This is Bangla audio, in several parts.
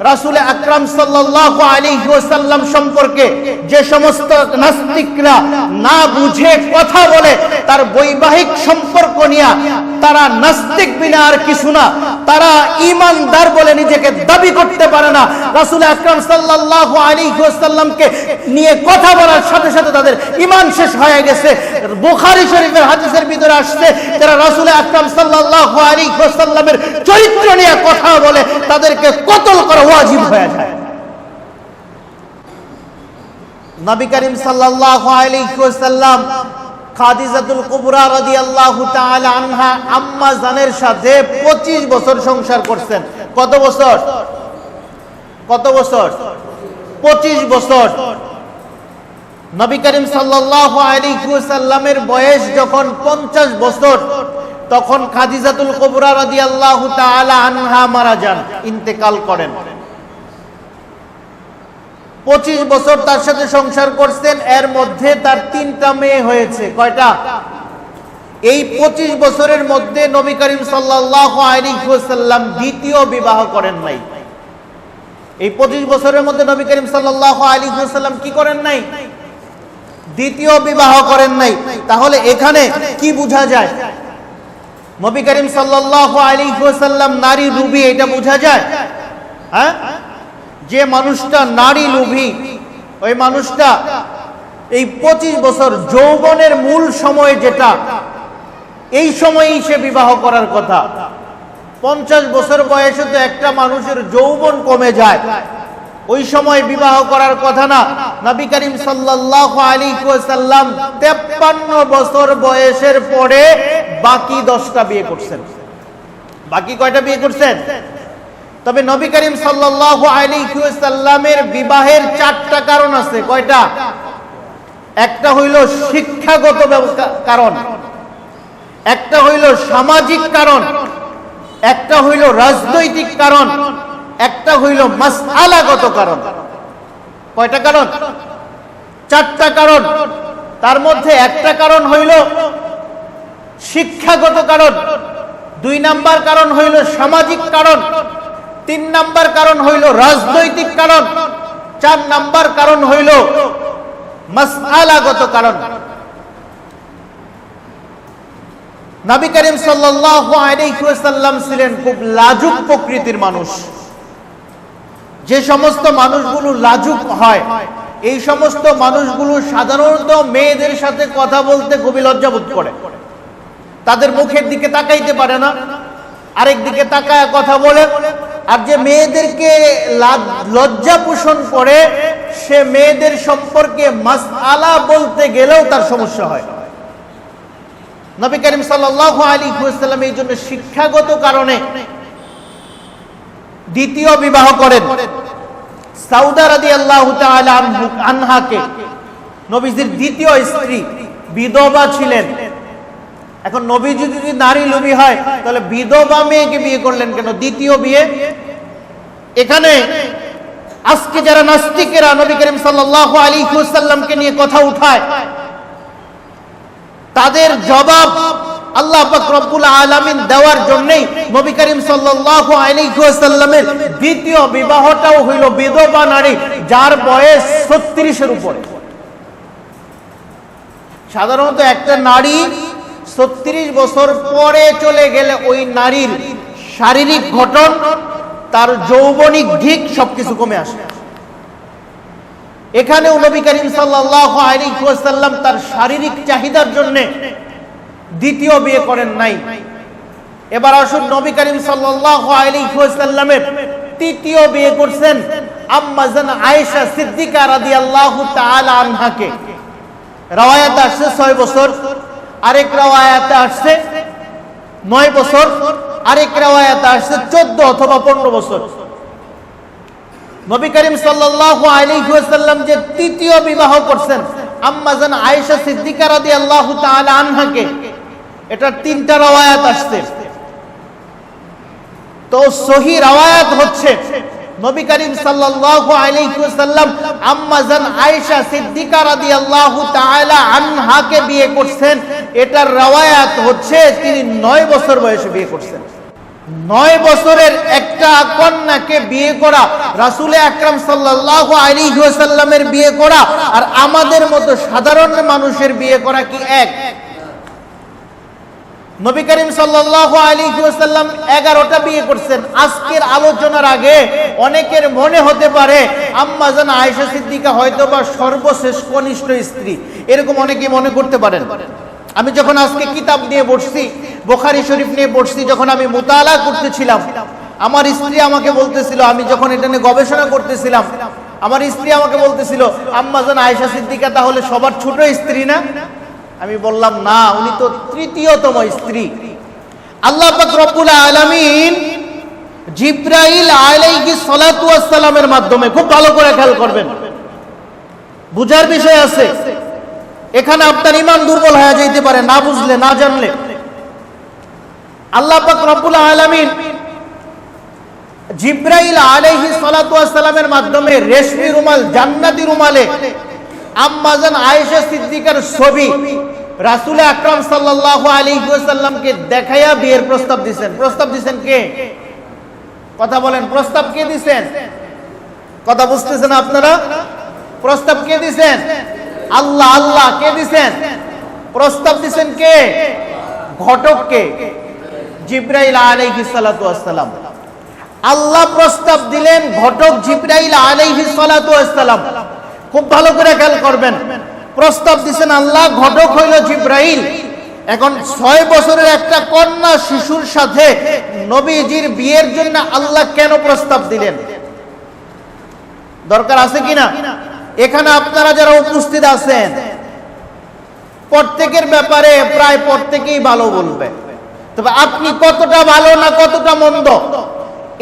রাসুল আকরাম সাল্লাহ আলী ওসাল্লাম সম্পর্কে যে সমস্ত নাস্তিকরা না বুঝে কথা বলে, তার বৈবাহিক সম্পর্ক নিয়ে তারা নাস্তিক বিনা আর কিছু না। তারা ইমানদার বলে নিজেকে দাবি করতে পারে না। রাসুল আকরাম সাল্লাল্লাহু আলাইহি ওয়াসাল্লামকে নিয়ে কথা বলার সাথে সাথে তাদের ইমান শেষ হয়ে গেছে। বুখারী শরীফের হাদিসের ভিতরে আসছে, যারা রাসুল আকরাম সাল্লাল্লাহু আলাইহি ওয়াসাল্লামের চরিত্র নিয়ে কথা বলে, তাদেরকে কতল করা ওয়াজিব হয়ে যায়। নবী করিম সাল্লাল্লাহু আলাইহি ওয়াসাল্লাম খাদিজাতুল কুবরা রাদিয়াল্লাহু তাআলা আনহা আম্মা জানের সাথে 25 বছর সংসার করছেন। কত বছর? কত বছর? 25 বছর। নবী করিম সাল্লাল্লাহু আলাইহি ওয়াসাল্লামের বয়স যখন 50 বছর, তখন খাদিজাতুল কুবরা রাদিয়াল্লাহু তাআলা আনহা মারা যান, ইন্তেকাল করেন। পঁচিশ বছর তার সাথে সংসার করছেন, এর মধ্যে তার তিনটা মেয়ে হয়েছে। কয়টা? এই পঁচিশ বছরের মধ্যে নবী করিম সাল্লাম দ্বিতীয় বিবাহ করেন নাই। এই পঁচিশ বছরের মধ্যে নবী করিম সাল্লাম কি করেন নাই? দ্বিতীয় বিবাহ করেন নাই। তাহলে এখানে কি বোঝা যায়? নবী করিম সাল্লাল্লাহু আলাইহি ওয়াসাল্লাম নারী রুবি, এটা বোঝা যায়? হ্যাঁ? যে মানুষটা নারী লোভী, ওই মানুষটা এই পঁচিশ বছর যৌবনের মূল সময় যেটা, এই সময়ই সে বিবাহ করার কথা। পঞ্চাশ বছর বয়সে তো একটা মানুষের যৌবন কমে যায়। ওই সময় বিবাহ করার কথা না। নবী করিম আলাইহি ওয়াসাল্লাম 53 বছর বয়সের পরে বাকি 10টা বিয়ে করছেন। বাকি কয়টা বিয়ে করছেন? তবে নবী করিম সাল্লাল্লাহু আলাইহি বিবাহের চারটা কারণ আছে। কয়টা? একটা হইল শিক্ষাগত ব্যবস্থা- কারণ। একটা হইল সামাজিক কারণ। একটা হইল রাজনৈতিক কারণ। একটা হইল মাসআলাগত কারণ। কয়টা কারণ? চারটা কারণ। তার মধ্যে একটা কারণ হইল শিক্ষাগত কারণ। দুই নাম্বার কারণ হইল সামাজিক কারণ। তিন নাম্বার কারণ হইল রাজনৈতিক কারণ, চার নাম্বার কারণ হইল মাসআলাগত কারণ। নবী করিম ওয়াসাল্লাম ছিলেন খুব লাজুক প্রকৃতির মানুষ। যে সমস্ত মানুষগুলো লাজুক হয়, এই সমস্ত মানুষগুলো সাধারণত মেয়েদের সাথে কথা বলতে খুবই লজ্জাবোধ করে। তাদের মুখের দিকে তাকাইতে পারে না, আরেক দিকে তাকায় কথা বলে আর যে মেয়েদেরকে লজ্জা পোষণ করে, সে মেয়েদের সম্পর্কে মাসআলা বলতে গেলেও তার সমস্যা হয়। নবী করিম সাল্লাল্লাহু আলাইহি ওয়াসাল্লাম এই জন্য শিক্ষাগত কারণে দ্বিতীয় বিবাহ করেন। সাউদা রাদিয়াল্লাহু আল্লাহ আনহু- আনহাকে। নবীজির দ্বিতীয় স্ত্রী বিধবা ছিলেন। এখন নবীজি যদি নারী লোভী হয়, তাহলে বিধবা মেয়েকে বিয়ে করলেন কেন? দ্বিতীয় বিয়ে? এখানে আজকে যারা নাস্তিকেরা নবী করিম সাল্লাল্লাহু আলাইহি ওয়াসাল্লামকে নিয়ে কথা উঠায়, তাদের জবাব আল্লাহ রব্বুল আলামিন দেওয়ার জন্যই নবী করিম দ্বিতীয় বিবাহটাও হইল বিধবা নারী, যার বয়স 36 এর উপরে। সাধারণত একটা নারী 36 বছর পরে চলে গেলে ওই নারীর শারীরিক গঠন, তার যৌবনিক দিক সবকিছু কমে আসে। এখানেও নবী করিম ওয়াসাল্লাম তার শারীরিক চাহিদার জন্য দ্বিতীয় বিয়ে করেন নাই। এবার আসুন নবী করিম ওয়াসাল্লামের তৃতীয় বিয়ে করছেন আম্মা জান আয়েশা সিদ্দিকা রাদিয়াল্লাহু তাআলা আনহাকে। রাওয়ায়াতে আসছে ছয় বছর। আরেক রাওয়ায়াতে আসছে নয় বছর, আরেক রাওয়ায়াতে আসছে চোদ্দ অথবা পনেরো বছর। নবী করিম সাল্লাল্লাহু আলাইহি ওয়াসাল্লাম যে তৃতীয় বিবাহ করছেন, আম্মা জান আয়েশা সিদ্দিকা রাদিয়াল্লাহু তাআলা আনহাকে এটা তিনটা রাওয়ায়াত আসছে। তো সহি রাওয়ায়াত হচ্ছে নবী করিম সাল্লাল্লাহু আলাইহি ওয়াসাল্লাম আম্মা জান আয়েশা সিদ্দিকা রাদিয়াল্লাহু তাআলা আনহাকে বিয়ে করছেন। এটার রাওয়ায়াত হচ্ছে তিনি নয় বছর বয়সে বিয়ে করছেন। নয় বছরের একটা কন্যাকে বিয়ে করা, রাসুলে আকরাম সাল্লাহ আলী সাল্লামের বিয়ে করা, আর আমাদের মতো সাধারণ মানুষের বিয়ে করা কি এক? নবী করিম সাল্লাম এগারোটা বিয়ে করছেন। আজকের আলোচনার আগে অনেকের মনে হতে পারে আম্মাজান আয়েশা সিদ্দিকা হয়তো বা সর্বশেষ কনিষ্ঠ স্ত্রী। এরকম অনেকে মনে করতে পারেন। আমি যখন আজকে কিতাব নিয়ে বসছি, বোখারি শরীফ নিয়ে বসছি, যখন আমি মোতালা করতেছিলাম, আমার স্ত্রী আমাকে বলতেছিল, আমি যখন এটা নিয়ে গবেষণা করতেছিলাম, আমার স্ত্রী আমাকে বলতেছিল আম্মাজান আয়েশা সিদ্দিকা তাহলে সবার ছোট স্ত্রী না? আমি বললাম, না, উনি তো তৃতীয়তম স্ত্রী। আল্লাহ রব্বুল আলামিন জিব্রাইল আলাইহি সালাতু ওয়াসসালামের মাধ্যমে খুব ভালো করে খেয়াল করবেন। বুঝার বিষয় আছে, এখানে আপনার ইমান দুর্বল হয়ে যাইতে পারে, না বুঝলে, না জানলে। আল্লাহ পাক রব্বুল আলামিন জিব্রাইল আলাইহি ওয়াসসালামের মাধ্যমে রেশমি রুমাল, জান্নাতি রুমালে আম্মাজান আয়েশা সিদ্দিকার ছবি রাসূল আকরাম সাল্লাল্লাহু আলাইহি ওয়াসাল্লামকে দেখাইয়া বিয়ের প্রস্তাব দিবেন প্রস্তাব দিবেন কে? কথা বলেন, প্রস্তাব কে দিবেন কথা বুঝতেছেন আপনারা? প্রস্তাব কে দিবেন আল্লাহ আল্লাহ, কে দিবেন প্রস্তাব দিবেন কে? ঘটক কে? জিব্রাইল আলাইহিস সালাতু ওয়াসসালাম। আল্লাহ প্রস্তাব দিলেন ঘটক জিব্রাইল আলাইহিস সালাতু ওয়াসসালাম। খুব ভালো করে খেয়াল করবেন। প্রস্তাব দিছেন আল্লাহ, ঘটক হইল জিব্রাইল। এখন ছয় বছরের একটা কন্যা শিশুর সাথে নবীজির বিয়ের জন্য আল্লাহ কেন প্রস্তাব দিলেন? দরকার আছে কিনা? এখানে আপনারা যারা উপস্থিত আছেন, প্রত্যেকের ব্যাপারে প্রায় প্রত্যেকেই ভালো বলবে। তবে আপনি কতটা ভালো না কতটা মন্দ,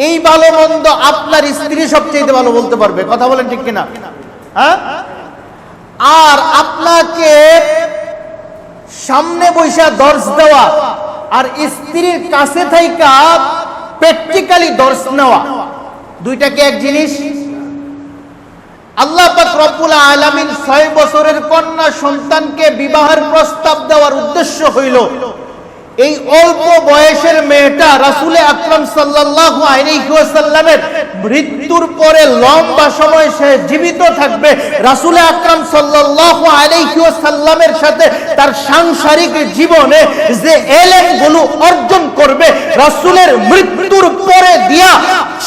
এই ভালো মন্দ আপনার স্ত্রী সবচেয়ে ভালো বলতে পারবে। কথা বলেন ঠিক কিনা? হ্যাঁ? আর আপনাকে সামনে বৈশা দর্শ দেওয়া আর স্ত্রীর কাছে থাইকা প্র্যাকটিক্যালি দর্শ নেওয়া। দুইটাকে এক জিনিস? আল্লাহ রব্বুল আলামিন ছয় বছরের কন্যা সন্তানকে বিবাহের প্রস্তাব দেওয়ার উদ্দেশ্য হইল এই অল্প বয়সের মেয়েটা রাসুলে আকরাম আলাইহি মৃত্যুর পরে লম্বা সময় সে জীবিত থাকবে। রাসুলে আকরাম সাল্লাল্লাহু আলাইহি সাথে তার সাংসারিক জীবনে যে এলেমগুলো অর্জন করবে, রাসুলের মৃত্যুর পরে দিয়া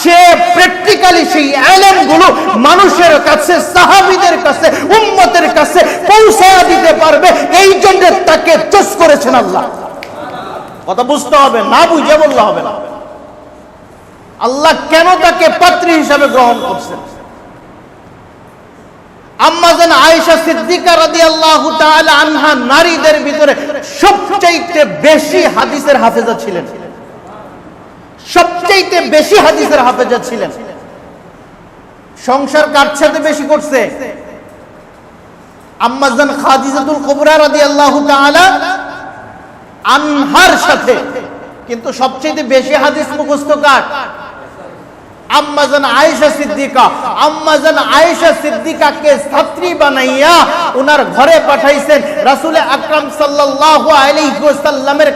সে প্র্যাকটিক্যালি সেই এলেমগুলো মানুষের কাছে, সাহাবীদের কাছে, উম্মতের কাছে পৌঁছায়া দিতে পারবে। এই জন্য তাকে চুজ করেছেন আল্লাহ। কথা বুঝতে হবে, না বুঝে বললে হবে না। আল্লাহ কেন তাকে পাত্রী হিসাবে গ্রহণ করছেন? আম্মাজান আয়েশা সিদ্দিকা আনহা নারীদের ভিতরে বেশি হাদিসের হাফেজা ছিলেন। বেশি হাদিসের হাফেজা ছিলেন। সংসার কার বেশি করছে? আম্মাজান খাদিজাতুল তাআলা আনহার সাথে। কিন্তু সবচেয়ে বেশি হাদিস মুখস্থ কার?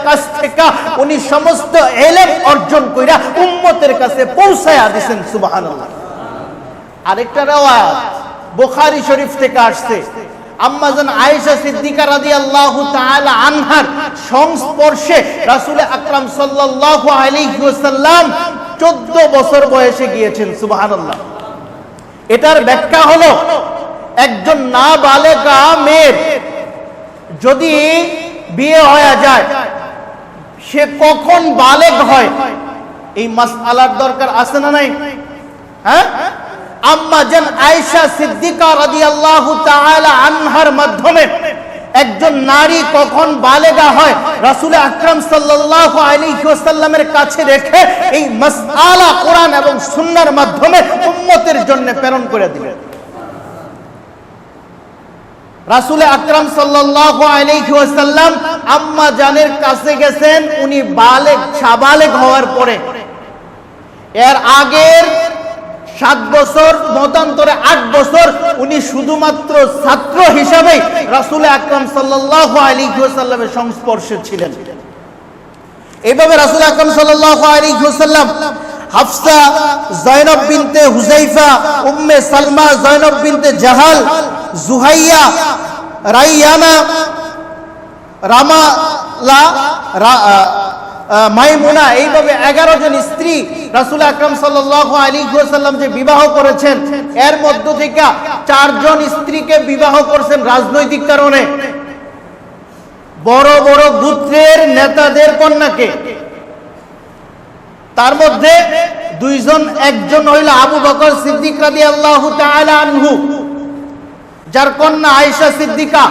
কাছ থেকে উনি সমস্ত অর্জন কইরা কাছে পৌঁছায়া আরেকটা বুখারী শরীফ থেকে আসছে। আম্মাজান আয়েশা সিদ্দিকা রাদিয়াল্লাহু তাআলা আনহার সংস্পর্শে রাসূল আকরাম সাল্লাল্লাহু আলাইহি ওয়াসাল্লাম 14 বছর বয়সে গিয়েছেন, সুবহানাল্লাহ। এটার ব্যাখ্যা হলো, একজন না বালেগা মেয়ের যদি বিয়ে হয়ে যায়, সে কখন বালেগ হয়? এই মাস মাসআলার দরকার আছে না নাই? হ্যাঁ? আম্মা জান আয়েশা সিদ্দিকা রাদিয়াল্লাহু তাআলা আনহার মাধ্যমে একজন নারী কখন বালেগা হয় রাসূল আকরাম সাল্লাল্লাহু আলাইহি কাছে রেখে এই মাসআলা কোরআন এবং সুন্নাহর মাধ্যমে উম্মতের জন্য প্রেরণ করে দিলেন। রাসূল আকরাম সাল্লাল্লাহু আলাইহি আম্মা জানের কাছে গেছেন, উনি বালেগ, সাবালেগ হওয়ার পরে। এর আগের সাত বছর, মতান্তরে আট বছর উনি শুধুমাত্র ছাত্র হিসাবে রাসুল আকরাম সাল্লাহ আলী সংস্পর্শে ছিলেন। এইভাবে রাসুল আকরম আলাইহি ওয়াসাল্লাম হাফসা জয়নব বিনতে হুজাইফা, উম্মে সালমা জয়নব বিনতে জাহাল, জুহাইয়া, রাইয়ানা, রামালা মাইমুনা, এইভাবে এগারো জন স্ত্রী রাসুল আকরম সাল্লাল্লাহু আলাইহি ওয়াসাল্লাম যে বিবাহ করেছেন, এর মধ্য থেকে চারজন স্ত্রীকে বিবাহ করছেন রাজনৈতিক কারণে। বড় বড় গোত্রের নেতাদের কন্যাকে। তার মধ্যে দুইজন, একজন হইল আবু বকর সিদ্দিক রাদি আল্লাহ আনহু, যার কন্যা আয়েশা সিদ্দিকা।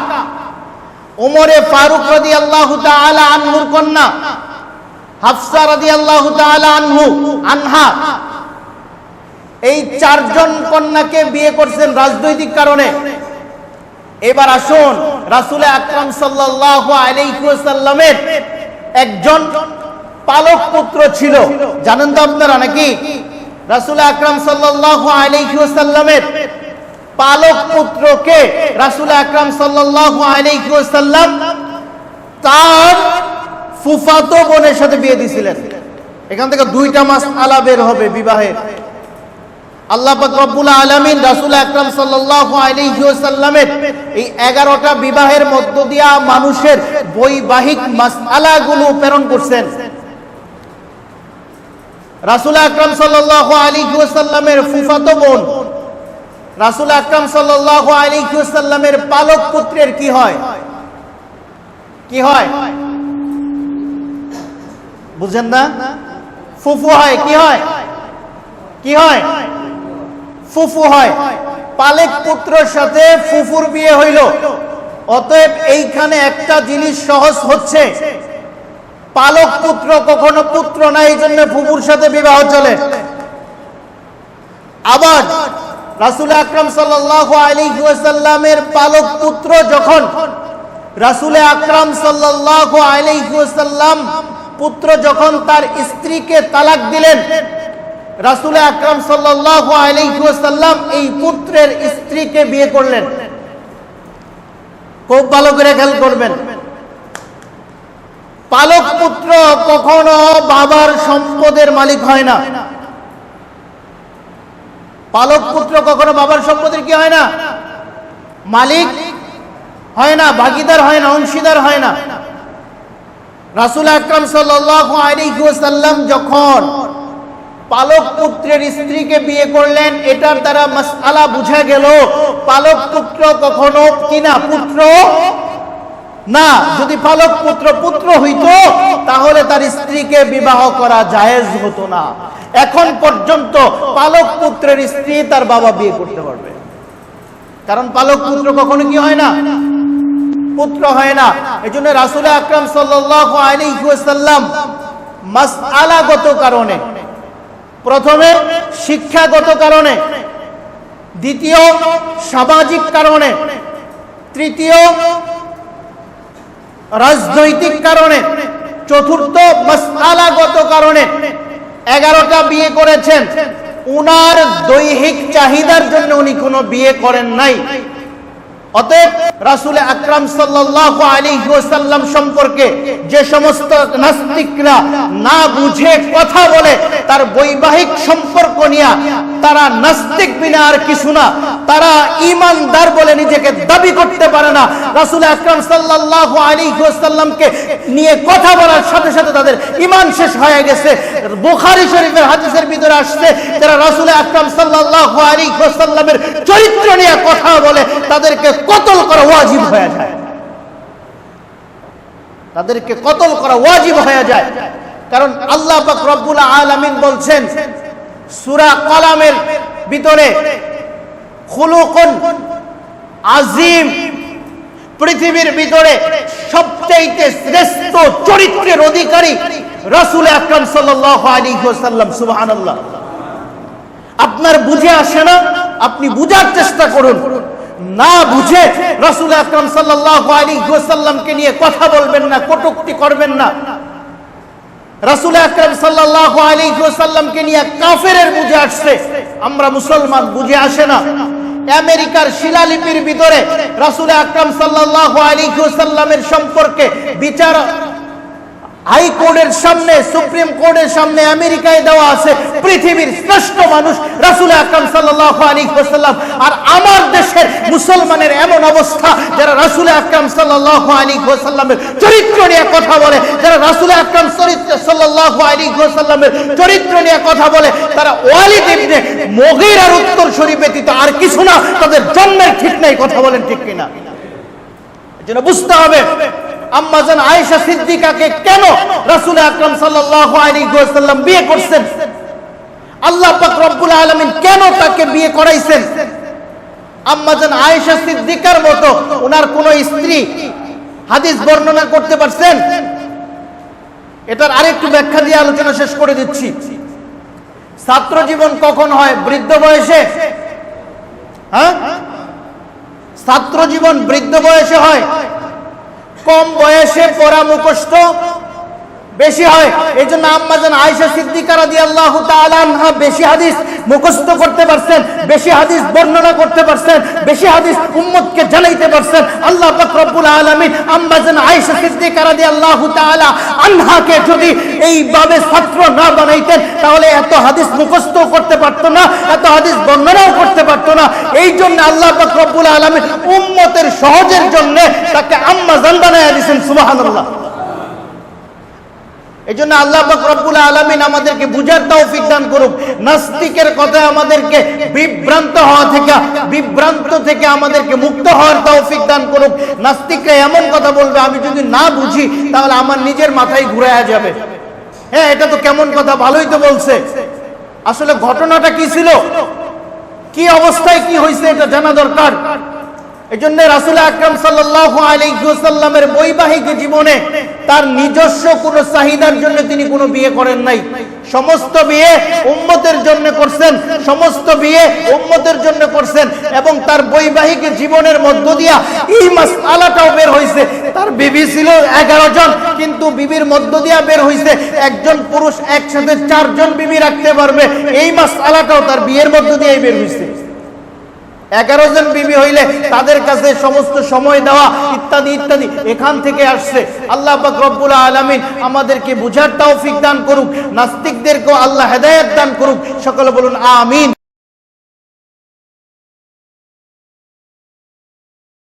ওমরে ফারুক রাদি আল্লাহ আনহুর কন্যা। হাফসা আনহু এই চারজন কন্যাকে বিয়ে করছেন রাজনৈতিক কারণে। এবার আসুন, রাসুল আকরাম একজন পালক পুত্র ছিল। জানেন তো আপনারা নাকি? রাসুল আকরাম সাল্লাল্লাহু আলাইহি ওয়াসাল্লামের পালক পুত্রকে রাসুল আকরাম সাল্লাল্লাহু আলাইহি তার ফুফাতো বোনের সাথে বিয়ে দিয়েছিলেন এখান থেকে দুইটা মাস আলা বের হবে বিবাহের আল্লাহ রব্বুল আলামিন রাসূল আকরাম সাল্লাল্লাহু আলাইহি ওয়াসাল্লামের এই 11টা বিবাহের মধ্য দিয়া মানুষের বৈবাহিক মাসআলাগুলো প্রেরণ করছেন। রাসূল আকরাম সাল্লাল্লাহু আলাইহি ওয়াসাল্লামের ফুফাতো বোন, রাসূল আকরাম সাল্লাল্লাহু আলাইহি ওয়াসাল্লামের পালক পুত্রের কি হয়? কি হয়? বুঝেন না? ফুফু হয়, কি হয়? কি হয়? ফুফু হয়। পালেক পুত্রের সাথে ফুফুর বিয়ে হইল। অতএব এইখানে একটা জিনিস সহজ হচ্ছে। পালক পুত্র কখনো পুত্র না, এই জন্য ফুফুর সাথে বিবাহ চলে। আবার রাসুল আকরাম সাল্লাল্লাহু আলাইহি ওয়াসাল্লামের পালক পুত্র যখন রাসুল আকরাম সাল্লাল্লাহু আলাইহি ওয়াসাল্লাম পুত্র যখন তার স্ত্রীকে তালাক দিলেন, রাসুল আকরাম ওয়াসাল্লাম এই পুত্রের স্ত্রীকে বিয়ে করলেন। খুব ভালো করে খেয়াল করবেন। পালক পুত্র কখনো বাবার সম্পদের মালিক হয় না। পালক পুত্র কখনো বাবার সম্পদের কি হয় না? মালিক হয় না, ভাগিদার হয় না, অংশীদার হয় না। রাসুল আকরাম ওয়াসাল্লাম যখন পালক পুত্রের স্ত্রীকে বিয়ে করলেন, এটার দ্বারা মাসআলা বুঝা গেল, পালক পুত্র কখনো কিনা পুত্র? না, যদি পালক পুত্র পুত্র হইতো, তাহলে তার স্ত্রীকে বিবাহ করা জায়েজ হতো না। এখন পর্যন্ত পালক পুত্রের স্ত্রী তার বাবা বিয়ে করতে পারবে। কারণ পালক পুত্র কখনো কি হয় না? পুত্র হয় না। এই জন্য রাসুল আকরাম সাল্লাল্লাহু আলাইহি ওয়াসাল্লাম মাসআলাগত কারণে, প্রথমে শিক্ষাগত কারণে, দ্বিতীয় সামাজিক কারণে, তৃতীয় রাজনৈতিক কারণে, চতুর্থ মাসআলাগত কারণে এগারোটা বিয়ে করেছেন। উনার দৈহিক চাহিদার জন্য উনি কোনো বিয়ে করেন নাই। অতএব রাসুল আকরাম সাল্লাল্লাহু আলাইহি ওয়াসাল্লাম সম্পর্কে যে সমস্ত নাস্তিকরা না বুঝে কথা বলে, তার বৈবাহিক সম্পর্ক নিয়ে তারা নাস্তিক বিনা আর কিছু না। তারা ইমানদার বলে নিজেকে দাবি করতে পারে না। রাসুল আকরাম সাল্লাল্লাহু আলাইহি ওয়াসাল্লামকে নিয়ে কথা বলার সাথে সাথে তাদের ইমান শেষ হয়ে গেছে। বুখারী শরীফের হাদিসের ভিতরে আসছে, যারা রাসুল আকরাম সাল্লাল্লাহু আলাইহি ওয়াসাল্লামের চরিত্র নিয়ে কথা বলে, তাদেরকে কতল করা ওয়াজিব হয়ে যায়। তাদেরকে কতল করা ওয়াজিব হয়ে যায়। কারণ আল্লাহ পাক রব্বুল আলামিন বলছেন, সূরা কলামের ভিতরে খুলুকুন আজিম পৃথিবীর ভিতরে সবচাইতে শ্রেষ্ঠ চরিত্রের অধিকারী রাসূল আকরাম সাল্লাল্লাহু আলাইহি ওয়াসাল্লাম, সুবহানাল্লাহ। আপনার বুঝে আসে না? আপনি বুঝার চেষ্টা করুন। না বুঝে রাসুল আকরাম আলাইহি ওয়াসাল্লামকে নিয়ে কথা বলবেন না, কটুক্তি করবেন না। রাসুল আকরাম সাল্লাল্লাহু আলাইহি ওয়াসাল্লামকে নিয়ে কাফেরের বুঝে আসছে, আমরা মুসলমান বুঝে আসে না। আমেরিকার শিলালিপির ভিতরে রাসুল আকরাম সাল্লাল্লাহু আলাইহি ওয়াসাল্লামের সম্পর্কে বিচার হাইকোর্টের সামনে, সুপ্রিম কোর্টের সামনে আমেরিকায় দেওয়া আছে পৃথিবীর শ্রেষ্ঠ মানুষ রাসুল আকরাম সাল্লাল্লাহু আলাইহি ওয়াসাল্লাম। আর আমার দেশের মুসলমানের এমন অবস্থা, যারা রাসুল আকরাম সাল্লাল্লাহু আলাইহি ওয়াসাল্লামের চরিত্র নিয়ে কথা বলে, যারা রাসুল আকরাম চরিত্র সাল্লাল্লাহু আলাইহি ওয়াসাল্লামের চরিত্র নিয়ে কথা বলে, তারা ওয়ালিদ ইবনে মুগীরার উত্তর শরী ব্যতীত আর কিছু না, তাদের জন্মের ঠিক নাই, কথা বলেন ঠিক কিনা? এজন্য বুঝতে হবে আম্মাজান আয়েশা সিদ্দিকাকে কেন রাসূল আকরাম সাল্লাল্লাহু আলাইহি ওয়াসাল্লাম বিয়ে করছেন? আল্লাহ পাক রব্বুল আলামিন কেন তাকে বিয়ে করাইছেন? আম্মাজান আয়েশা সিদ্দিকার মতো ওনার কোন স্ত্রী হাদিস বর্ণনা করতে পারছেন? এটার আরেকটু ব্যাখ্যা দিয়ে আলোচনা শেষ করে দিচ্ছি। ছাত্র জীবন কখন হয়? বৃদ্ধ বয়সে? হ্যাঁ? ছাত্র জীবন বৃদ্ধ বয়সে হয়? কম বয়সে পড়া মুখস্থ বেশি হয়। এই জন্য আম্মাজান আয়েশা সিদ্দিকা রাদিয়াল্লাহু তাআলা আনহা বেশি হাদিস মুখস্থ করতে পারছেন, বেশি হাদিস বর্ণনা করতে পারছেন, বেশি হাদিস উম্মতকে জানাইতে পারছেন। আল্লাহ পাক রব্বুল আলামিন আম্মাজান আয়েশা সিদ্দিকা রাদিয়াল্লাহু তাআলা আনহাকে যদি এইভাবে ছাত্র না বানাইতেন, তাহলে এত হাদিস মুখস্থ করতে পারতো না, এত হাদিস বর্ণনাও করতে পারতো না। এই জন্য আল্লাহ পাক রব্বুল আলামিন উম্মতের সহজের জন্য তাকে আম্মাজান বানায়া দিয়েছেন, সুবহানাল্লাহ। এই জন্য আল্লাহ রব্বুল আলামিন আমাদেরকে বুঝার তৌফিক দান করুক। নাস্তিকের কথা আমাদেরকে বিভ্রান্ত হওয়া থেকে, বিভ্রান্ত থেকে আমাদেরকে মুক্ত হওয়ার তৌফিক দান করুক। নাস্তিকরা এমন কথা বলবে, আমি যদি না বুঝি, তাহলে আমার নিজের মাথায় ঘুরে যাবে। হ্যাঁ এটা তো কেমন কথা, ভালোই তো বলছে। আসলে ঘটনাটা কি ছিল? কি অবস্থায় কি হয়েছে, এটা জানা দরকার। এই জন্য রাসুল আকরম সাল্লামের বৈবাহিক জীবনে তার নিজস্ব কোন চাহিদার জন্য তিনি কোনো বিয়ে করেন নাই। সমস্ত বিয়ে উম্মতের জন্য করছেন, সমস্ত বিয়ে উম্মতের জন্য করছেন এবং তার বৈবাহিক জীবনের মধ্য দিয়া এই মাস আলাটাও বের হয়েছে তার বিবি ছিল এগারো জন, কিন্তু বিবির মধ্য দিয়া বের হয়েছে একজন পুরুষ, একসাথে চারজন বিবি রাখতে পারবে। এই মাস আলাটাও তার বিয়ের মধ্য দিয়েই বের হয়েছে এগারো জন বিবি হইলে তাদের কাছে সমস্ত সময় দেওয়া ইত্যাদি ইত্যাদি এখান থেকে আসছে। আল্লাহ রব্বুল আলামিন আমাদেরকে বুঝার তৌফিক দান করুক, নাস্তিকদেরকেও আল্লাহ হেদায়ত দান করুক। সকলে বলুন, আমিন।